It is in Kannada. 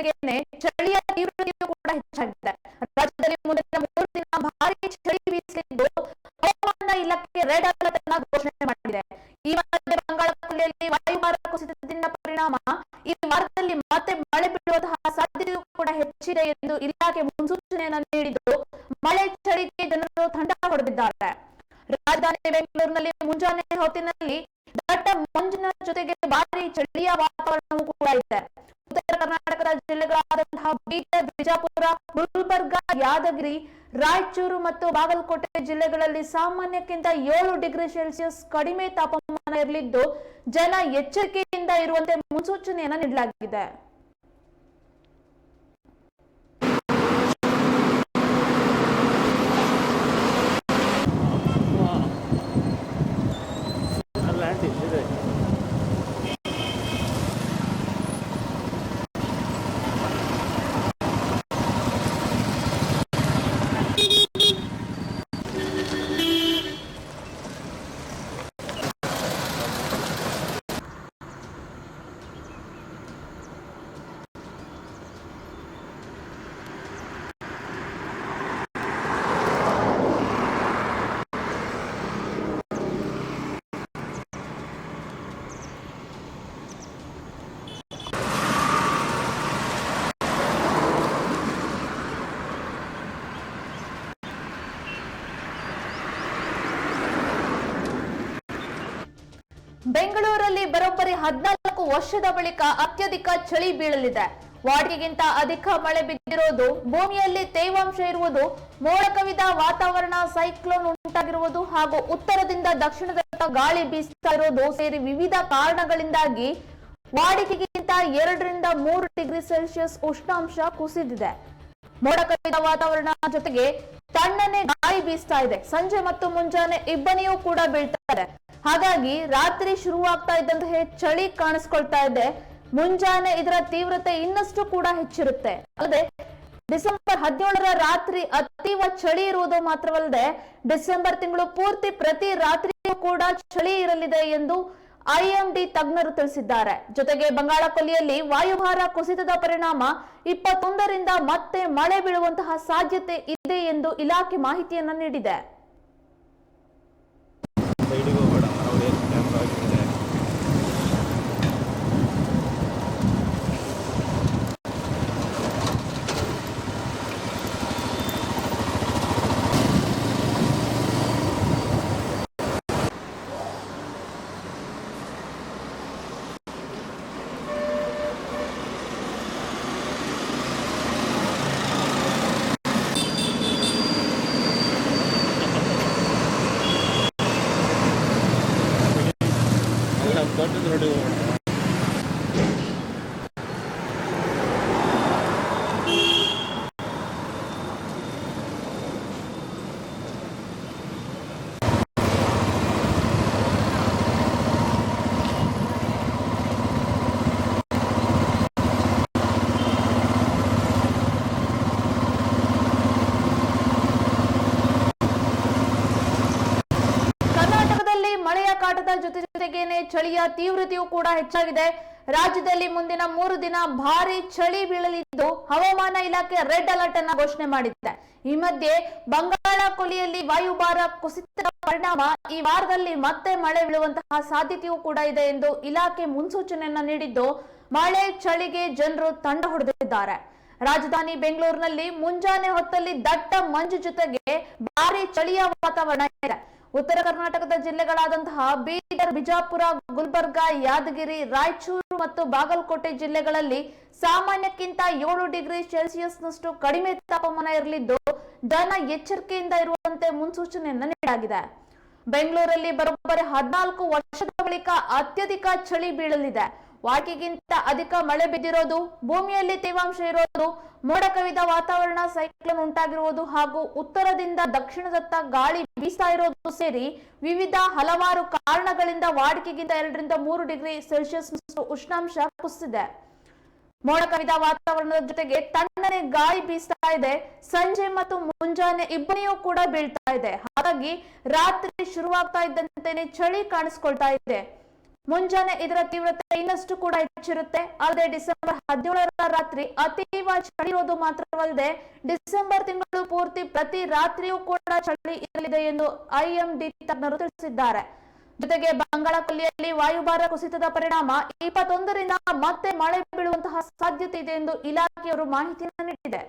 ಜೊತೆಗೇನೆ ಚಳಿಯ ತೀವ್ರತೆಯೂ ಕೂಡ ಹೆಚ್ಚಾಗಿದೆ. ರಾಜ್ಯದಲ್ಲಿ ಮುಂದಿನ ಮೂರು ದಿನ ಭಾರಿ ಚಳಿ ಬೀಸಲಿದ್ದು ಹವಾಮಾನ ಇಲಾಖೆ ರೆಡ್ ಅಲರ್ಟ್ ಅನ್ನ ಘೋಷಣೆ ಮಾಡಿದೆ. ಈ ಮಧ್ಯೆ ಬಂಗಾಳಕೊಲ್ಲಿಯಲ್ಲಿ ವಾಯುಭಾರ ಕುಸಿತದಿಂದ ಪರಿಣಾಮ, ಈ ವಾರದಲ್ಲಿ ಮತ್ತೆ ಮಳೆ ಬೀಳುವಂತಹ ಸಾಧ್ಯತೆಯೂ ಕೂಡ ಹೆಚ್ಚಿದೆ ಎಂದು ಇಲಾಖೆ ಮುನ್ಸೂಚನೆಯನ್ನು ನೀಡಿದ್ದು, ಮಳೆ, ಚಳಿಗೆ ಜನರು ತಂಡ ಹೊಡೆದಿದ್ದಾರೆ. ರಾಜಧಾನಿ ಬೆಂಗಳೂರಿನಲ್ಲಿ ಮುಂಜಾನೆ ಹೊತ್ತಿನಲ್ಲಿ ದಟ್ಟ ಮಂಜಿನ ಜೊತೆಗೆ ಭಾರಿ ಚಳಿಯ ವಾತಾವರಣವೂ ಕೂಡ ಇದೆ. ಕರ್ನಾಟಕದ ಜಿಲ್ಲೆಗಳಾದಂತಹ ಬೀದರ್, ಬಿಜಾಪುರ, ಗುಲ್ಬರ್ಗ, ಯಾದಗಿರಿ, ರಾಯಚೂರು ಮತ್ತು ಬಾಗಲಕೋಟೆ ಜಿಲ್ಲೆಗಳಲ್ಲಿ ಸಾಮಾನ್ಯಕ್ಕಿಂತ ಏಳು ಡಿಗ್ರಿ ಸೆಲ್ಸಿಯಸ್ ಕಡಿಮೆ ತಾಪಮಾನ ಇರಲಿದ್ದು ಜನ ಎಚ್ಚರಿಕೆಯಿಂದ ಇರುವಂತೆ ಮುನ್ಸೂಚನೆಯನ್ನು ನೀಡಲಾಗಿದೆ. ಬೆಂಗಳೂರಲ್ಲಿ ಬರೋಬ್ಬರಿ ಹದಿನಾಲ್ಕು ವರ್ಷದ ಬಳಿಕ ಅತ್ಯಧಿಕ ಚಳಿ ಬೀಳಲಿದೆ. ವಾಡಿಕೆಗಿಂತ ಅಧಿಕ ಮಳೆ ಬಿದ್ದಿರೋದು, ಭೂಮಿಯಲ್ಲಿ ತೇವಾಂಶ ಇರುವುದು ಮೋಡ ಕವಿದ ವಾತಾವರಣ, ಸೈಕ್ಲೋನ್ ಉಂಟಾಗಿರುವುದು ಹಾಗೂ ಉತ್ತರದಿಂದ ದಕ್ಷಿಣದತ್ತ ಗಾಳಿ ಬೀಸ್ತಾ ಇರೋದು ಸೇರಿ ವಿವಿಧ ಕಾರಣಗಳಿಂದಾಗಿ ವಾಡಿಕೆಗಿಂತ ಎರಡರಿಂದ ಮೂರು ಡಿಗ್ರಿ ಸೆಲ್ಸಿಯಸ್ ಉಷ್ಣಾಂಶ ಕುಸಿದಿದೆ. ಮೋಡ ಕವಿದ ವಾತಾವರಣ ಜೊತೆಗೆ ತಣ್ಣನೆ ಗಾಳಿ ಬೀಸ್ತಾ ಇದೆ. ಸಂಜೆ ಮತ್ತು ಮುಂಜಾನೆ ಇಬ್ಬನಿಯೂ ಕೂಡ ಬೀಳ್ತಾ ಇದೆ. ಹಾಗಾಗಿ ರಾತ್ರಿ ಶುರುವಾಗ್ತಾ ಇದ್ದಂತಹ ಚಳಿ ಕಾಣಿಸ್ಕೊಳ್ತಾ ಇದೆ. ಮುಂಜಾನೆ ಇದರ ತೀವ್ರತೆ ಇನ್ನಷ್ಟು ಕೂಡ ಹೆಚ್ಚಿರುತ್ತೆ. ಅಲ್ಲದೆ ಡಿಸೆಂಬರ್ ಹದಿನೇಳರ ರಾತ್ರಿ ಅತೀವ ಚಳಿ ಇರುವುದು ಮಾತ್ರವಲ್ಲದೆ ಡಿಸೆಂಬರ್ ತಿಂಗಳು ಪೂರ್ತಿ ಪ್ರತಿ ರಾತ್ರಿಯೂ ಕೂಡ ಚಳಿ ಇರಲಿದೆ ಎಂದು ಐಎಂಡಿ ತಜ್ಞರು ತಿಳಿಸಿದ್ದಾರೆ. ಜೊತೆಗೆ ಬಂಗಾಳ ಕೊಲ್ಲಿಯಲ್ಲಿ ವಾಯುಭಾರ ಕುಸಿತದ ಪರಿಣಾಮ ಇಪ್ಪತ್ತೊಂದರಿಂದ ಮತ್ತೆ ಮಳೆ ಬೀಳುವಂತಹ ಸಾಧ್ಯತೆ ಇದೆ ಎಂದು ಇಲಾಖೆ ಮಾಹಿತಿಯನ್ನ ನೀಡಿದೆ. ਤੁਹਾਡੇ ਤੁਹਾਡੇ ਕੋਲ ಚಳಿಯ ತೀವ್ರತೆಯೂ ಕೂಡ ಹೆಚ್ಚಾಗಿದೆ. ರಾಜ್ಯದಲ್ಲಿ ಮುಂದಿನ ಮೂರು ದಿನ ಭಾರಿ ಚಳಿ ಬೀಳಲಿದ್ದು ಹವಾಮಾನ ಇಲಾಖೆ ರೆಡ್ ಅಲರ್ಟ್ ಅನ್ನ ಘೋಷಣೆ ಮಾಡಿದೆ. ಈ ಮಧ್ಯೆ ಬಂಗಾಳ ಕೊಲ್ಲಿಯಲ್ಲಿ ವಾಯುಭಾರ ಕುಸಿತದ ಪರಿಣಾಮ ಈ ವಾರದಲ್ಲಿ ಮತ್ತೆ ಮಳೆ ಬೀಳುವಂತಹ ಸಾಧ್ಯತೆಯೂ ಕೂಡ ಇದೆ ಎಂದು ಇಲಾಖೆ ಮುನ್ಸೂಚನೆಯನ್ನ ನೀಡಿದ್ದು, ಮಳೆ ಚಳಿಗೆ ಜನರು ತಂಡ ಹೊಡೆದಿದ್ದಾರೆ. ರಾಜಧಾನಿ ಬೆಂಗಳೂರಿನಲ್ಲಿ ಮುಂಜಾನೆ ಹೊತ್ತಲ್ಲಿ ದಟ್ಟ ಮಂಜು ಜೊತೆಗೆ ಭಾರಿ ಚಳಿಯ ವಾತಾವರಣ ಇದೆ. ಉತ್ತರ ಕರ್ನಾಟಕದ ಜಿಲ್ಲೆಗಳಾದಂತಹ ಬೀದರ್, ಬಿಜಾಪುರ, ಗುಲ್ಬರ್ಗಾ, ಯಾದಗಿರಿ, ರಾಯಚೂರು ಮತ್ತು ಬಾಗಲಕೋಟೆ ಜಿಲ್ಲೆಗಳಲ್ಲಿ ಸಾಮಾನ್ಯಕ್ಕಿಂತ ಏಳು ಡಿಗ್ರಿ ಸೆಲ್ಸಿಯಸ್ನಷ್ಟು ಕಡಿಮೆ ತಾಪಮಾನ ಇರಲಿದ್ದು ಜನ ಎಚ್ಚರಿಕೆಯಿಂದ ಇರುವಂತೆ ಮುನ್ಸೂಚನೆಯನ್ನು ನೀಡಲಾಗಿದೆ. ಬೆಂಗಳೂರಲ್ಲಿ ಬರೋಬ್ಬರಿ ಹದಿನಾಲ್ಕು ವರ್ಷದ ಬಳಿಕ ಅತ್ಯಧಿಕ ಚಳಿ ಬೀಳಲಿದೆ. ವಾಕಿಗಿಂತ ಅಧಿಕ ಮಳೆ ಬಿದ್ದಿರೋದು, ಭೂಮಿಯಲ್ಲಿ ತೇವಾಂಶ ಇರೋದು ಮೋಡ ಕವಿದ ವಾತಾವರಣ ಸೈಕ್ಲೋನ್ ಉಂಟಾಗಿರುವುದು ಹಾಗೂ ಉತ್ತರದಿಂದ ದಕ್ಷಿಣದತ್ತ ಗಾಳಿ ಬೀಸ್ತಾ ಇರೋದು ಸೇರಿ ವಿವಿಧ ಹಲವಾರು ಕಾರಣಗಳಿಂದ ವಾಡಿಕೆಗಿಂತ ಎರಡರಿಂದ ಮೂರು ಡಿಗ್ರಿ ಸೆಲ್ಸಿಯಸ್ ಉಷ್ಣಾಂಶ ಕುಸಿದಿದೆ. ಮೋಡ ಕವಿದ ವಾತಾವರಣದ ಜೊತೆಗೆ ತಣ್ಣನೆ ಗಾಳಿ ಬೀಸ್ತಾ ಇದೆ. ಸಂಜೆ ಮತ್ತು ಮುಂಜಾನೆ ಇಬ್ಬನಿಯೂ ಕೂಡ ಬೀಳ್ತಾ ಇದೆ. ಹಾಗಾಗಿ ರಾತ್ರಿ ಶುರುವಾಗ್ತಾ ಇದ್ದಂತೆ ಚಳಿ ಕಾಣಿಸ್ಕೊಳ್ತಾ ಇದೆ. ಮುಂಜಾನೆ ಇದರ ತೀವ್ರತೆ ಇನ್ನಷ್ಟು ಕೂಡ ಹೆಚ್ಚಿರುತ್ತೆ. ಅಲ್ಲದೆ ಡಿಸೆಂಬರ್ ಹದಿನೇಳರ ರಾತ್ರಿ ಅತೀವ ಚಳಿ ಇರೋದು ಮಾತ್ರವಲ್ಲದೆ ಡಿಸೆಂಬರ್ ತಿಂಗಳು ಪೂರ್ತಿ ಪ್ರತಿ ರಾತ್ರಿಯೂ ಕೂಡ ಚಳಿ ಇರಲಿದೆ ಎಂದು ಐಎಂಡಿ ತಜ್ಞರು ತಿಳಿಸಿದ್ದಾರೆ. ಜೊತೆಗೆ ಬಂಗಾಳಕೊಲ್ಲಿಯಲ್ಲಿ ವಾಯುಭಾರ ಕುಸಿತದ ಪರಿಣಾಮ ಇಪ್ಪತ್ತೊಂದರಿಂದ ಮತ್ತೆ ಮಳೆ ಬೀಳುವಂತಹ ಸಾಧ್ಯತೆ ಇದೆ ಎಂದು ಇಲಾಖೆಯವರು ಮಾಹಿತಿಯನ್ನು ನೀಡಿದೆ.